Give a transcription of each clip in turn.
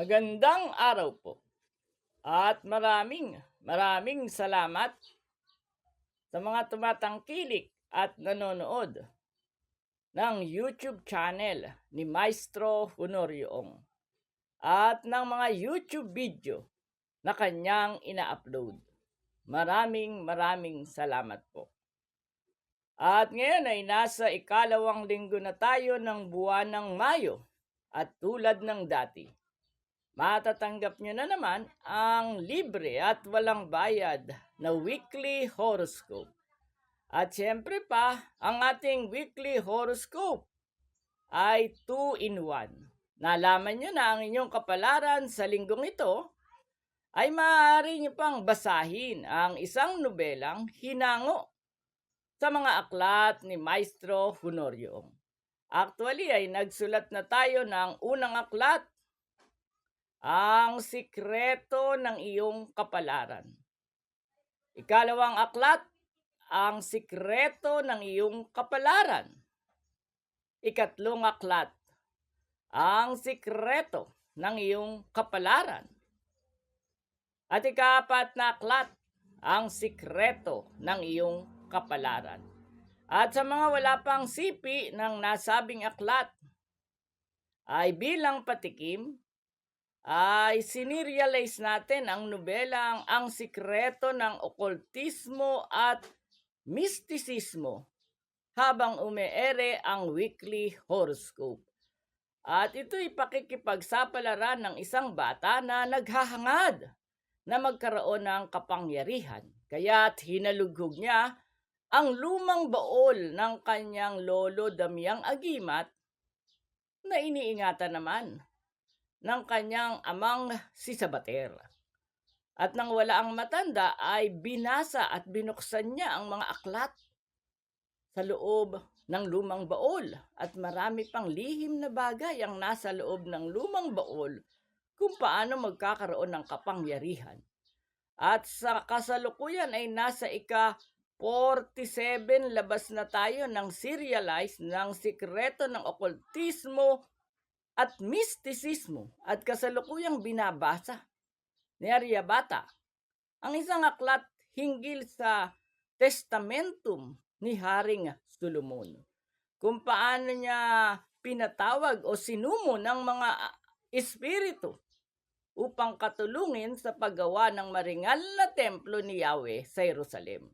Magandang araw po. At maraming, maraming salamat sa mga tumatangkilik at nanonood ng YouTube channel ni Maestro Honorioong at ng mga YouTube video na kanyang ina-upload. Maraming maraming salamat po. At ngayon ay nasa ikalawang linggo na tayo ng buwan ng Mayo at tulad ng dati matatanggap nyo na naman ang libre at walang bayad na weekly horoscope. At syempre pa, ang ating weekly horoscope ay 2 in 1. Nalaman nyo na ang inyong kapalaran sa linggong ito, ay maaari nyo pang basahin ang isang nobelang hinango sa mga aklat ni Maestro Honorio. Actually ay nagsulat na tayo ng unang aklat ang sikreto ng iyong kapalaran. Ikalawang aklat, ang sikreto ng iyong kapalaran. Ikatlong aklat, ang sikreto ng iyong kapalaran. At ikapat na aklat, ang sikreto ng iyong kapalaran. At sa mga wala pang sipi ng nasabing aklat, ay bilang patikim, ay sinirealize natin ang nobelang Ang Sikreto ng Okultismo at Mistisismo habang umeere ang weekly horoscope. At ito'y pakikipagsapalaran ng isang bata na naghahangad na magkaroon ng kapangyarihan. Kaya't hinalughog niya ang lumang baol ng kanyang lolo Damiang Agimat na iniingatan naman ng kanyang amang si Sabater. At nang wala ang matanda ay binasa at binuksan niya ang mga aklat sa loob ng lumang baol at marami pang lihim na bagay ang nasa loob ng lumang baol kung paano magkakaroon ng kapangyarihan. At sa kasalukuyan ay nasa ika 47 labas na tayo ng serialize ng sikreto ng okultismo at mistisismo at kasalukuyang binabasa ni Aryabata ang isang aklat hinggil sa testamentum ni Haring Solomon. Kung paano niya pinatawag o sinumo ng mga espiritu upang katulungin sa paggawa ng maringal na templo ni Yahweh sa Jerusalem.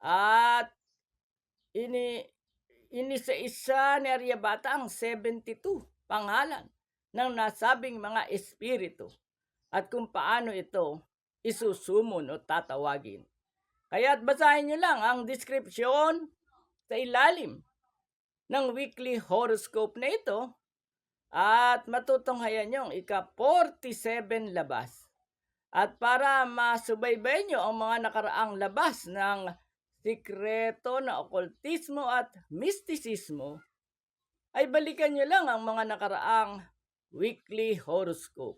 At ini inisa-isa ni Aryabata ang 72 pangalan ng nasabing mga espiritu at kung paano ito isusumon o tatawagin. Kaya't basahin nyo lang ang description sa ilalim ng weekly horoscope na ito at matutunghayan nyo ang ika-47 labas. At para masubaybay nyo ang mga nakaraang labas ng sikreto na okultismo at mistisismo, ay balikan nyo lang ang mga nakaraang weekly horoscope.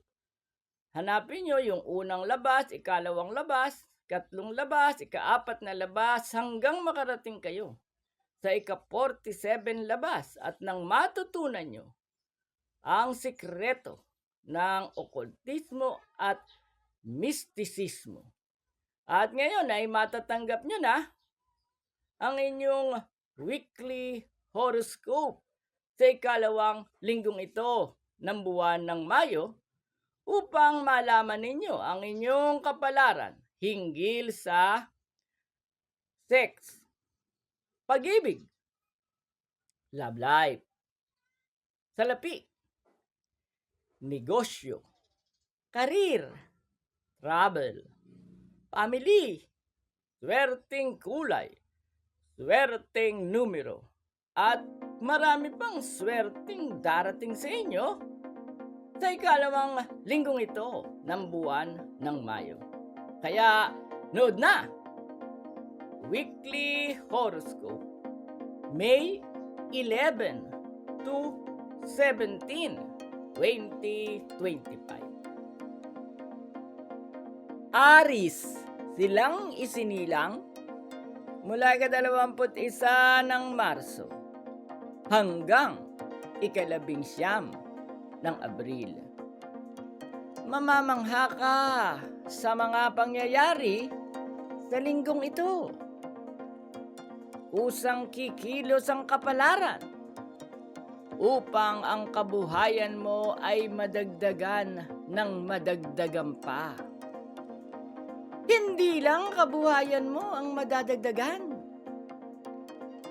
Hanapin nyo yung unang labas, ikalawang labas, ikatlong labas, ikaapat na labas, hanggang makarating kayo sa ika-47 labas at nang matutunan nyo ang sikreto ng okultismo at mistisismo. At ngayon ay matatanggap nyo na ang inyong weekly horoscope sa ikalawang linggong ito ng buwan ng Mayo upang malaman ninyo ang inyong kapalaran hinggil sa sex, pag-ibig, love life, salapi, negosyo, karir, travel, family, swerteng kulay, swerteng numero, at marami pang swerteng darating sa inyo sa ikalawang linggong ito ng buwan ng Mayo. Kaya, nood na! Weekly Horoscope May 11 to 17, 2025 Aris, silang isinilang mula ka-21 ng Marso hanggang ikalabing siyam ng Abril. mamamangha ka sa mga pangyayari sa linggong ito. Usang kikilos ang kapalaran upang ang kabuhayan mo ay madagdagan ng madagdagan pa. Hindi lang kabuhayan mo ang madadagdagan.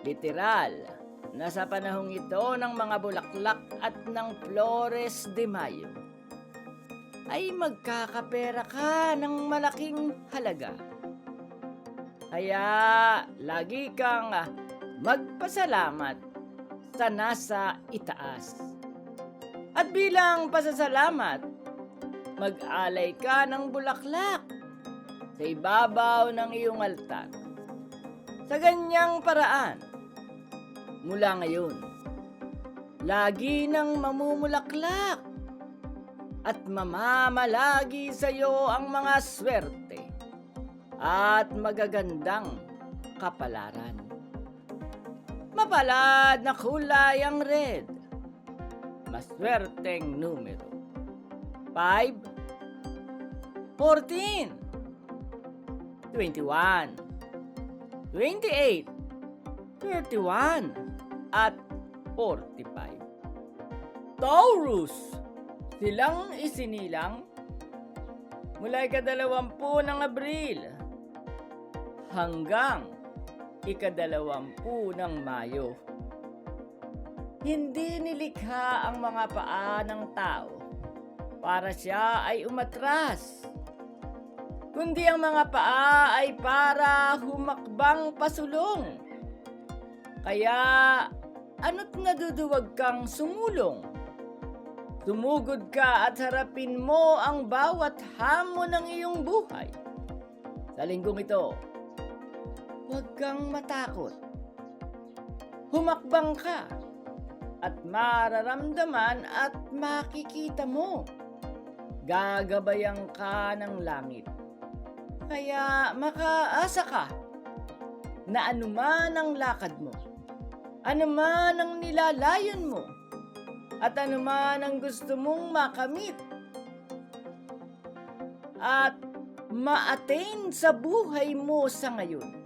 Literal, nasa panahong ito ng mga bulaklak at ng Flores de Mayo, ay magkakapera ka ng malaking halaga. Kaya lagi kang magpasalamat sa nasa itaas. At bilang pasasalamat, mag-alay ka ng bulaklak sa ibabaw ng iyong altar. Sa ganyang paraan, mula ngayon, lagi nang mamumulaklak at mamamalagi sa iyo ang mga swerte at magagandang kapalaran. Mapalad na kulay ang red. Maswerteng numero. 5 14 21 28 31 at 45 Taurus Silang isinilang mula ikadalawampu ng Abril hanggang ikadalawampu ng Mayo. Hindi nilikha ang mga paa ng tao para siya ay umatras, kundi ang mga paa ay para humakbang pasulong. Kaya ano't naduduwag kang sumulong? Tumugod ka at harapin mo ang bawat hamon ng iyong buhay. Sa linggong ito, huwag kang matakot. Humakbang ka at mararamdaman at makikita mo. Gagabayan ka ng langit. Kaya makaasa ka na anuman ang lakad mo, anuman ang nilalayon mo, at anuman ang gusto mong makamit at ma-attain sa buhay mo sa ngayon.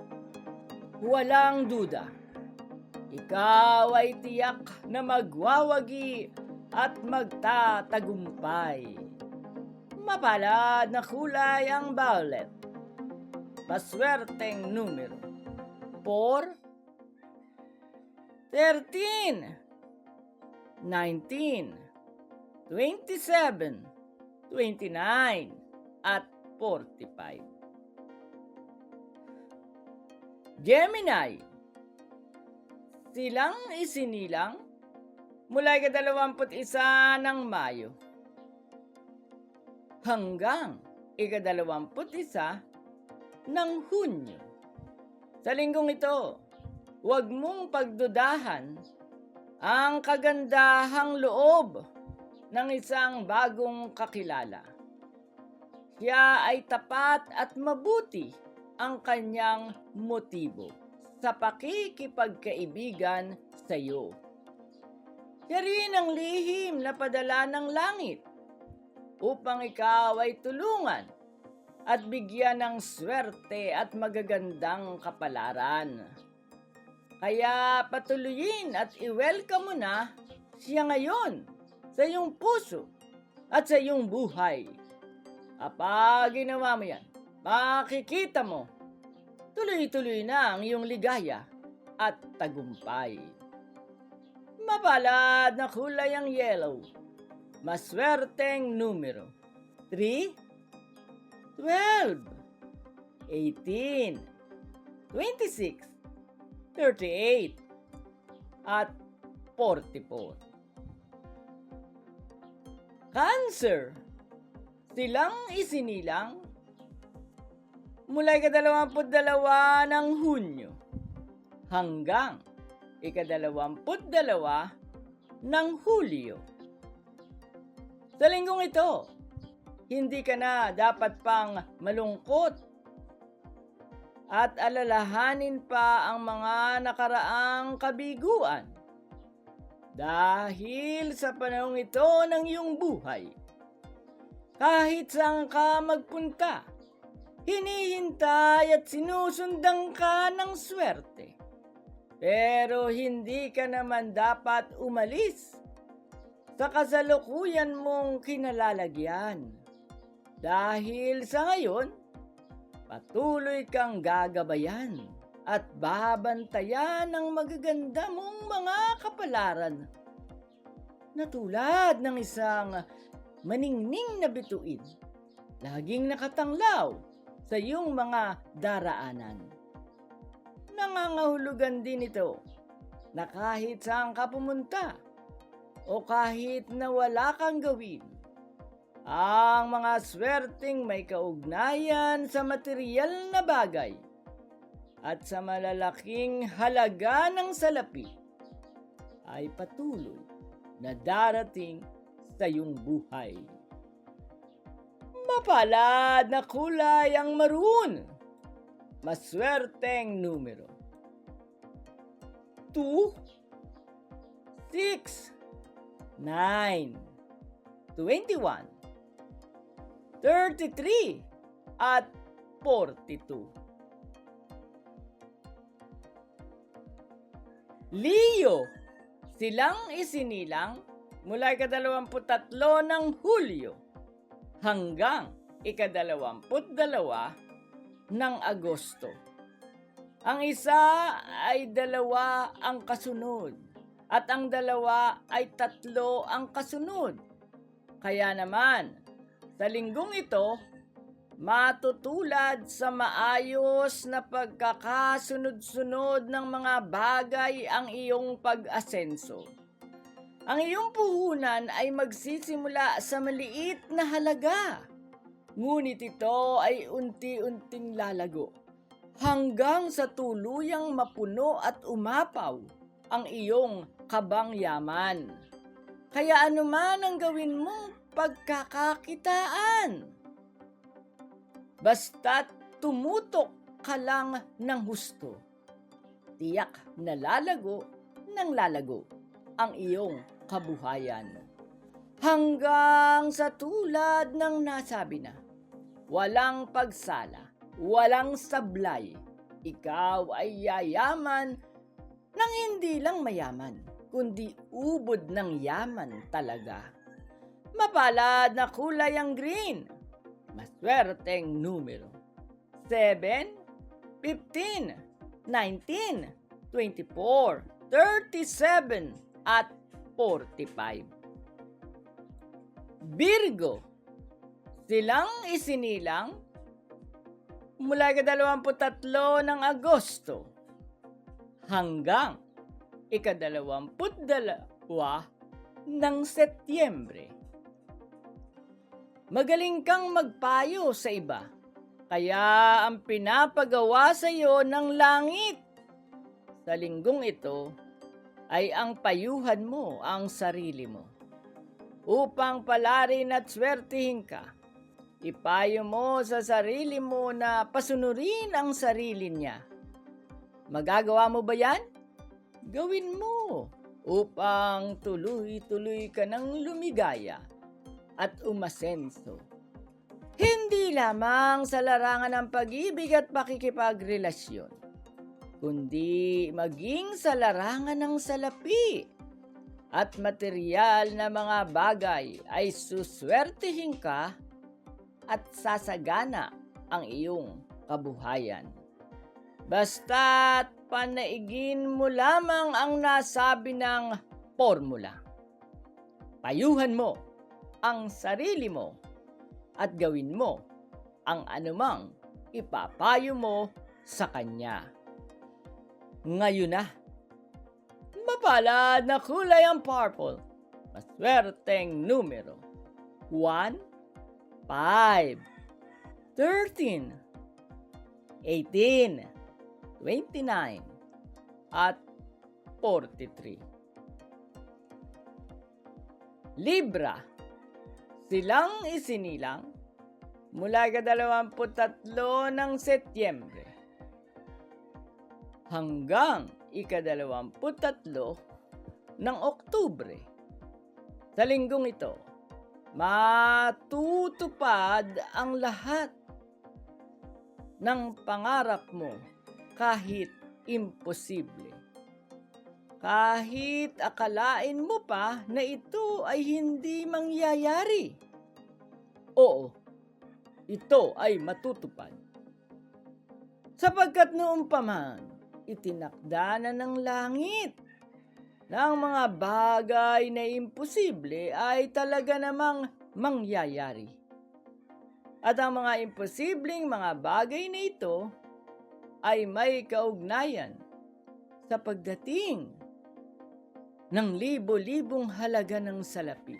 Walang duda, ikaw ay tiyak na magwawagi at magtatagumpay. Mapalad na kulay ang violet. Maswerteng numero. 4 13 19, 27, 29, at 45. Gemini, silang isinilang mula ikadalawamput isa ng Mayo hanggang ikadalawamput isa ng Hunyo. Sa linggong ito, huwag mong pagdudahan ang kagandahang loob ng isang bagong kakilala. Siya ay tapat at mabuti ang kanyang motibo sa pakikipagkaibigan sa iyo. Siya rin ang lihim na padala ng langit upang ikaw ay tulungan at bigyan ng swerte at magagandang kapalaran. Kaya patuloyin at i-welcome mo na siya ngayon sa iyong puso at sa iyong buhay. Kapag ginawa mo yan, makikita mo, tuloy-tuloy na ang iyong ligaya at tagumpay. Mapalad na kulay ang yellow. Maswerteng numero. 3, 12, 18, 26, 38, at 44. Cancer. Silang isinilang mula ikadalawamput dalawa ng Hunyo hanggang ikadalawamput dalawa ng Hulyo. Sa linggong ito, hindi ka na dapat pang malungkot at alalahanin pa ang mga nakaraang kabiguan. Dahil sa panahong ito ng iyong buhay, kahit saan ka magpunta. Hinihintay at sinusundan ka ng swerte. Pero hindi ka naman dapat umalis sa kasalukuyan mong kinalalagyan. Dahil sa ngayon, patuloy kang gagabayan at babantayan ng magaganda mong mga kapalaran na tulad ng isang maningning na bituin, laging nakatanglaw sa iyong mga daraanan. Nangangahulugan din ito na kahit saan ka pumunta o kahit na wala kang gawin, ang mga swerteng may kaugnayan sa material na bagay at sa malalaking halaga ng salapi ay patuloy na darating sa iyong buhay. Mapalad na kulay ang maroon. Maswerteng numero. 2, 6, 9, 21, 33, at 42. Leo, silang isinilang mula ikadalawamputatlo ng Hulyo hanggang ikadalawamput-dalawa ng Agosto. Ang isa ay dalawa ang kasunod at ang dalawa ay tatlo ang kasunod. Kaya naman, sa linggong ito, matutulad sa maayos na pagkakasunod-sunod ng mga bagay ang iyong pag-asenso. Ang iyong puhunan ay magsisimula sa maliit na halaga. Ngunit ito ay unti-unting lalago hanggang sa tuluyang mapuno at umapaw ang iyong kabang yaman. Kaya anuman ang gawin mong pagkakakitaan. Basta't tumutok ka lang ng husto. Tiyak na lalago ng lalago ang iyong kabuhayan. Hanggang sa tulad ng nasabi na, walang pagsala, walang sablay, ikaw ay yayaman ng hindi lang mayaman, kundi ubod ng yaman talaga. Mapalad na kulay ang green, maswerteng numero. 7, 15, 19, 24, 37, at 45. Virgo, silang isinilang mula ikadalawamputatlo ng Agosto hanggang ikadalawamput-dalawa ng Setyembre. Magaling kang magpayo sa iba, kaya ang pinapagawa sa iyo ng langit sa linggong ito ay ang payuhan mo ang sarili mo. Upang palarin at swertihin ka, ipayo mo sa sarili mo na pasunurin ang sarili niya. Magagawa mo ba yan? Gawin mo upang tuloy-tuloy ka ng lumigaya at umasenso. Hindi lamang sa larangan ng pag-ibig at pakikipagrelasyon, kundi maging sa larangan ng salapi at material na mga bagay ay suswertihin ka at sasagana ang iyong kabuhayan. Basta't panaigin mo lamang ang nasabi ng formula. Payuhan mo ang sarili mo at gawin mo ang anumang ipapayo mo sa kanya. Ngayon na, mapalad na kulay ang purple. Maswerteng numero. 1, 5, 13, 18, 29, at 43. Libra, silang isinilang mula ikadalawamputatlo ng Setyembre hanggang ikadalawamputatlo ng Oktubre. Sa linggong ito, matutupad ang lahat ng pangarap mo kahit imposible. Kahit akalain mo pa na ito ay hindi mangyayari. Oo, ito ay matutupad. Sapagkat noong pa man, itinakda na ng langit ng mga bagay na imposible ay talaga namang mangyayari. At ang mga imposibleng mga bagay na ito ay may kaugnayan sa pagdating ng libo-libong halaga ng salapi.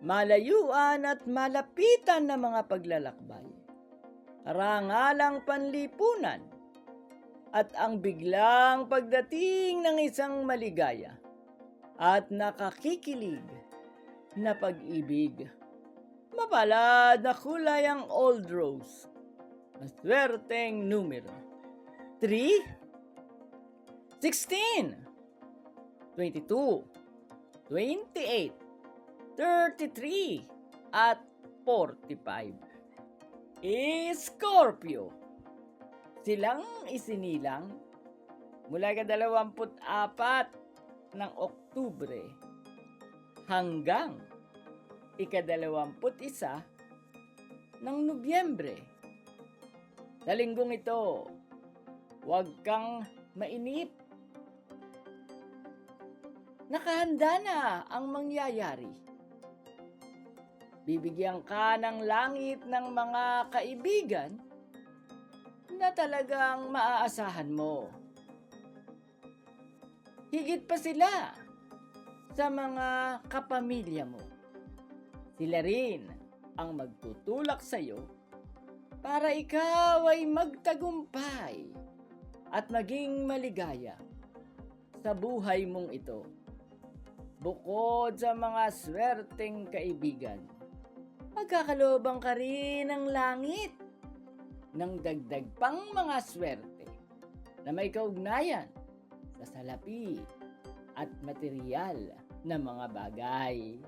Malayuan at malapitan na mga paglalakbay. Karangalang panlipunan at ang biglang pagdating ng isang maligaya at nakakikilig na pag-ibig. Mapalad na kulay ang old rose. Maswerteng numero. 3, 16, 22, 28, 33, at 45. Scorpio. Silang isinilang mula ka-24 ng Oktubre hanggang ikadalawamput-isa ng Nobyembre. Sa linggong ito, huwag kang mainip. Nakahanda na ang mangyayari. Bibigyan ka ng langit ng mga kaibigan na talagang maaasahan mo. Higit pa sila sa mga kapamilya mo. Sila rin ang magtutulak sa iyo para ikaw ay magtagumpay at maging maligaya sa buhay mong ito. Bukod sa mga swerteng kaibigan, magkakalobang ka rin ng langit ng dagdag pang mga swerte na may kaugnayan sa salapi at material na mga bagay.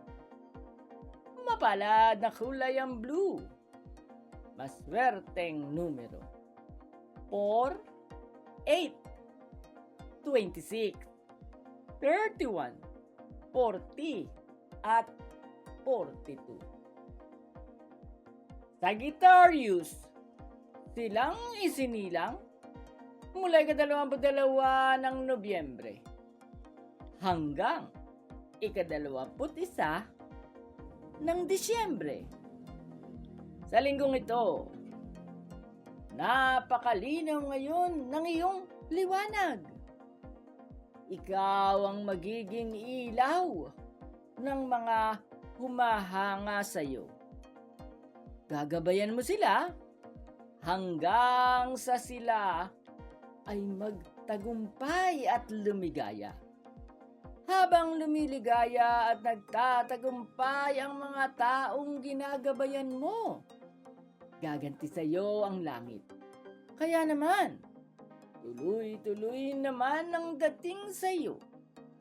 Mapalad na kulay ang blue. Maswerteng numero. 4, 8, 26, 31, 40, at 42. Sagittarius, silang isinilang mula ikadalawamput-dalawa ng Nobyembre hanggang ikadalawamput-isa ng Disyembre. Sa linggong ito, napakalinaw ngayon ng iyong liwanag. Ikaw ang magiging ilaw ng mga humahanga sa iyo. Gagabayan mo sila hanggang sa sila ay magtagumpay at lumigaya. Habang lumiligaya at nagtatagumpay ang mga taong ginagabayan mo, gaganti sa iyo ang langit. Kaya naman, tuloy-tuloy naman ang dating sa iyo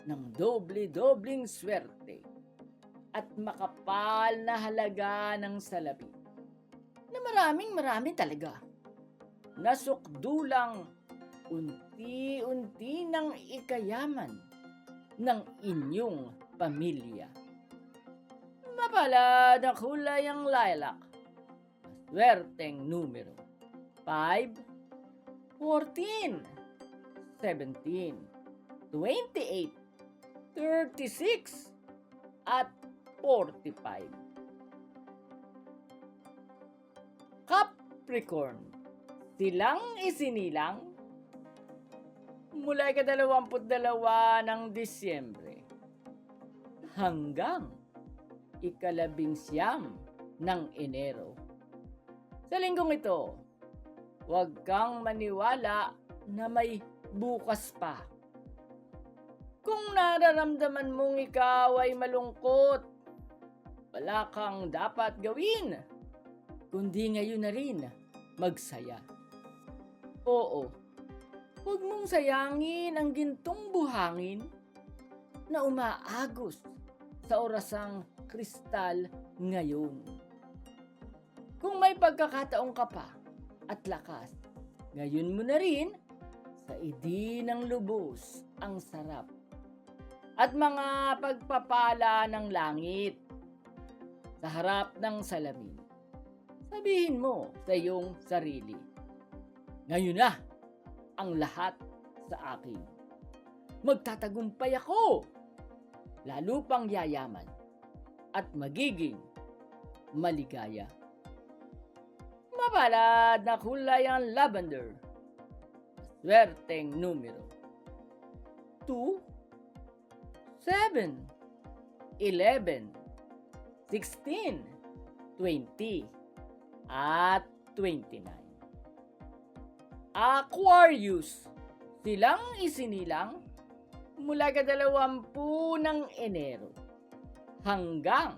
ng doble-dobling swerte at makapal na halaga ng salapi na maraming marami talaga. Nasukdulang unti-unti ng ikayaman ng inyong pamilya. Mapalad ang kulay ang lilac. Swerteng numero. 5, 14, 17, 28, 36, at 45. Capricorn. Silang isinilang mula ikadalawamput-dalawa ng Disyembre hanggang ikalabing siyam ng Enero. Sa linggong ito, huwag kang maniwala na may bukas pa. Kung nararamdaman mong ikaw ay malungkot, wala kang dapat gawin, kundi ngayon na rin magsaya. Oo, huwag mong sayangin ang gintong buhangin na umaagos sa orasang kristal ngayon. Kung may pagkakataong ka pa at lakas, ngayon mo na rin sa idi ng lubos ang sarap at mga pagpapala ng langit sa harap ng salamin. Sabihin mo sa iyong sarili, ngayon na ang lahat sa akin. Magtatagumpay ako, lalo pang yayaman at magiging maligaya. Mapalad na kulay ang lavender. Swerteng numero. 2, 7, 11, 16, 20, at 29. Aquarius, silang isinilang mula kadalawampu ng Enero hanggang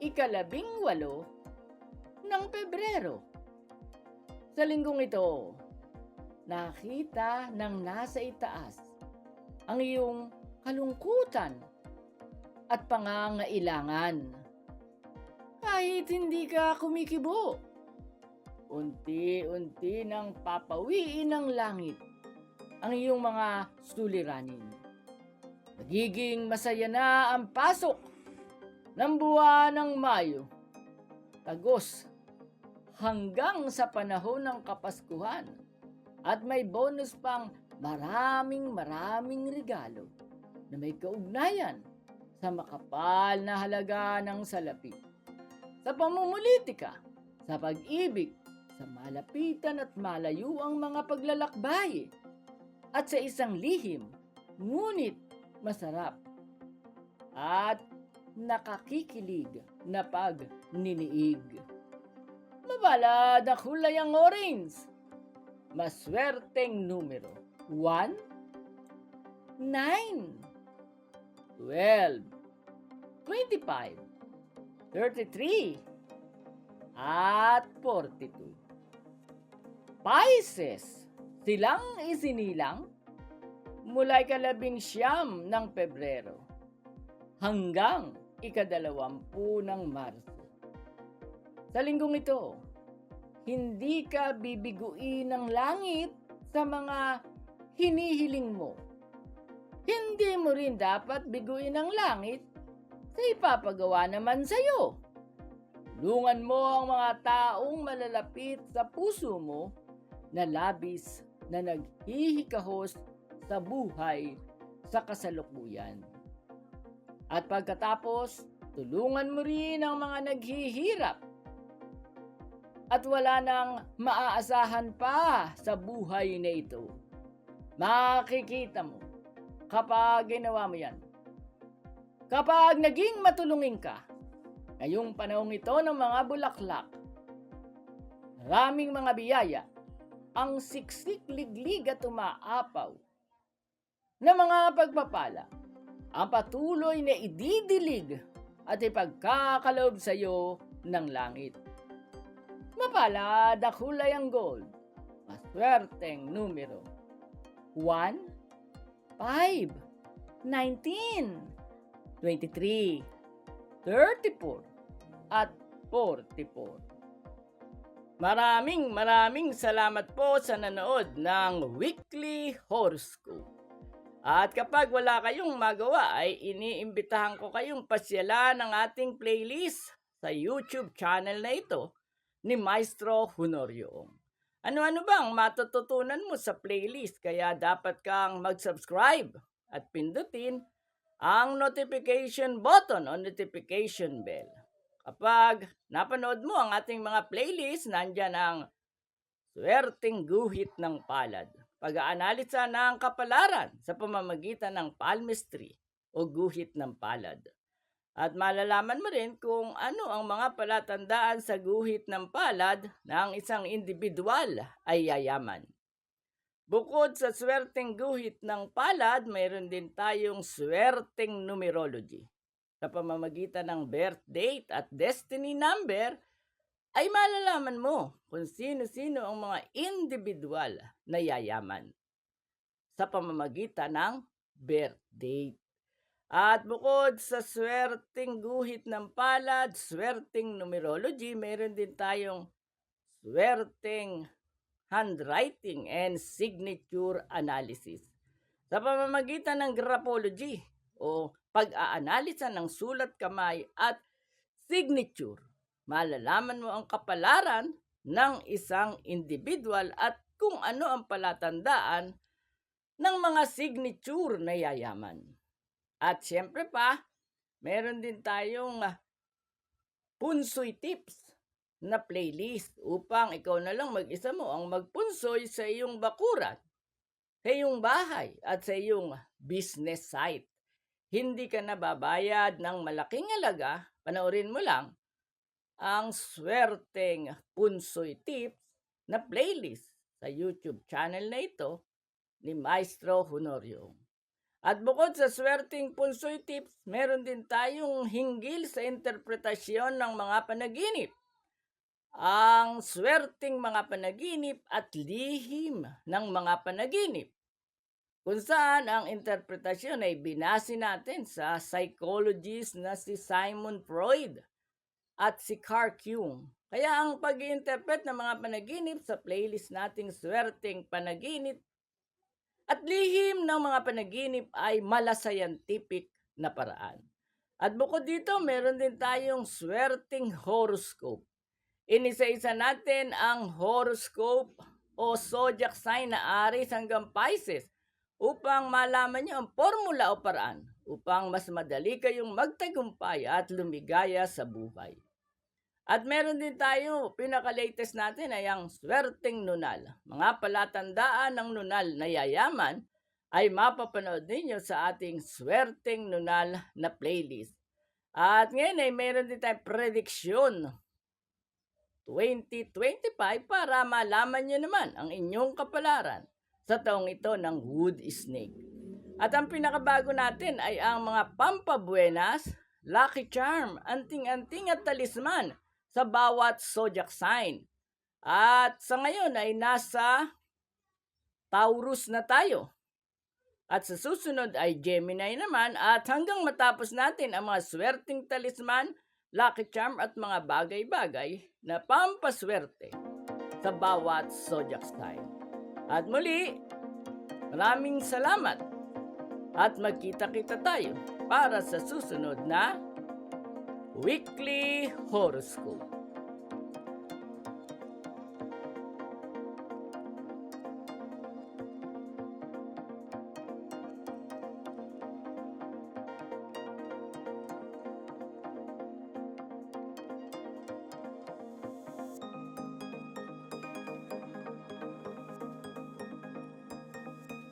ikalabing walo ng Pebrero. Sa linggong ito, nakita ng nasa itaas ang iyong kalungkutan at pangangailangan. Kahit hindi ka kumikibo, unti-unti nang papawiin ng langit ang iyong mga suliranin. Magiging masaya na ang pasok ng buwan ng Mayo. Tagos hanggang sa panahon ng Kapaskuhan at may bonus pang maraming maraming regalo na may kaugnayan sa makapal na halaga ng salapi. Sa pamumulitika, sa pag-ibig, sa malapitan at malayo ang mga paglalakbay, at sa isang lihim, ngunit masarap, at nakakikilig na pagniniig. Mabalad na kulay ang orange. Maswerteng numero. 1, 9, 12, 25, 33, at 42. Pisces, silang isinilang mula ikalabing siyam ng Pebrero hanggang ikadalawampu ng Marso. Sa linggong ito, hindi ka bibiguin ng langit sa mga hinihiling mo. Hindi mo rin dapat biguin ng langit sa ipapagawa naman sa iyo. Tulungan mo ang mga taong malalapit sa puso mo na labis na naghihikahos sa buhay sa kasalukuyan. At pagkatapos, tulungan mo rin ang mga naghihirap at wala nang maaasahan pa sa buhay na ito. Makikita mo kapag ginawa mo yan. Kapag naging matulungin ka, ngayong panahong ito ng mga bulaklak, maraming mga biyaya, ang siksik liglig at umaapaw na mga pagpapala, ang patuloy na ididilig at ipagkakaloob sa iyo ng langit. Mapalad na kulay ang gold, maswerteng numero. 1, 5, 19, 23, 34, at 44. Maraming maraming salamat po sa nanood ng Weekly Horoscope. At kapag wala kayong magawa ay iniimbitahan ko kayong pasyalan ng ating playlist sa YouTube channel na ito ni Maestro Honorio. Ano-ano bang matututunan mo sa playlist kaya dapat kang mag-subscribe at pindutin ang notification button o notification bell. Kapag napanood mo ang ating mga playlist, nandyan ang Swerteng Guhit ng Palad. Pag-aanalisa ng kapalaran sa pamamagitan ng palmistry o guhit ng palad. At malalaman mo rin kung ano ang mga palatandaan sa guhit ng palad ng isang individual ay yayaman. Bukod sa swerteng guhit ng palad, mayroon din tayong swerteng numerology. Sa pamamagitan ng birth date at destiny number, ay malalaman mo kung sino-sino ang mga individual na yayaman sa pamamagitan ng birth date. At bukod sa swerteng guhit ng palad, swerteng numerology, meron din tayong swerteng handwriting and signature analysis. Sa pamamagitan ng graphology o pag-aanalisa ng sulat kamay at signature, malalaman mo ang kapalaran ng isang individual at kung ano ang palatandaan ng mga signature na yayaman. At siyempre pa, meron din tayong ah, punsoy tips na playlist upang ikaw na lang mag-isa mo ang magpunsoy sa iyong bakuran, sa iyong bahay at sa iyong business site. Hindi ka nababayad ng malaking alaga, panoorin mo lang ang swerteng punsoy tips na playlist sa YouTube channel na ito ni Maestro Honorio. At bukod sa swerteng punsoy tips, meron din tayong hinggil sa interpretasyon ng mga panaginip. Ang swerteng mga panaginip at lihim ng mga panaginip. Kung saan ang interpretasyon ay binasi natin sa psychologist na si Simon Freud at si Carl Jung. Kaya ang pag interpret ng mga panaginip sa playlist nating swerteng panaginip at lihim ng mga panaginip ay malasayantipic na paraan. At bukod dito, meron din tayong swerteng horoscope. Inisa-isa natin ang horoscope o zodiac sign na Aries hanggang Pisces upang malaman niyo ang formula o paraan upang mas madali kayong magtagumpay at lumigaya sa buhay. At meron din tayo, pinaka-latest natin ay ang swerteng nunal. Mga palatandaan ng nunal na yayaman ay mapapanood ninyo sa ating swerteng nunal na playlist. At ngayon ay meron din tayong prediksyon 2025 para malaman nyo naman ang inyong kapalaran sa taong ito ng wood snake. At ang pinakabago natin ay ang mga pampabuenas, lucky charm, anting-anting at talisman sa bawat zodiac sign. At sa ngayon ay nasa Taurus na tayo. At sa susunod ay Gemini naman at hanggang matapos natin ang mga swerteng talisman, lucky charm at mga bagay-bagay na pampaswerte sa bawat zodiac sign. At muli, maraming salamat at magkita-kita tayo para sa susunod na Weekly Horoscope.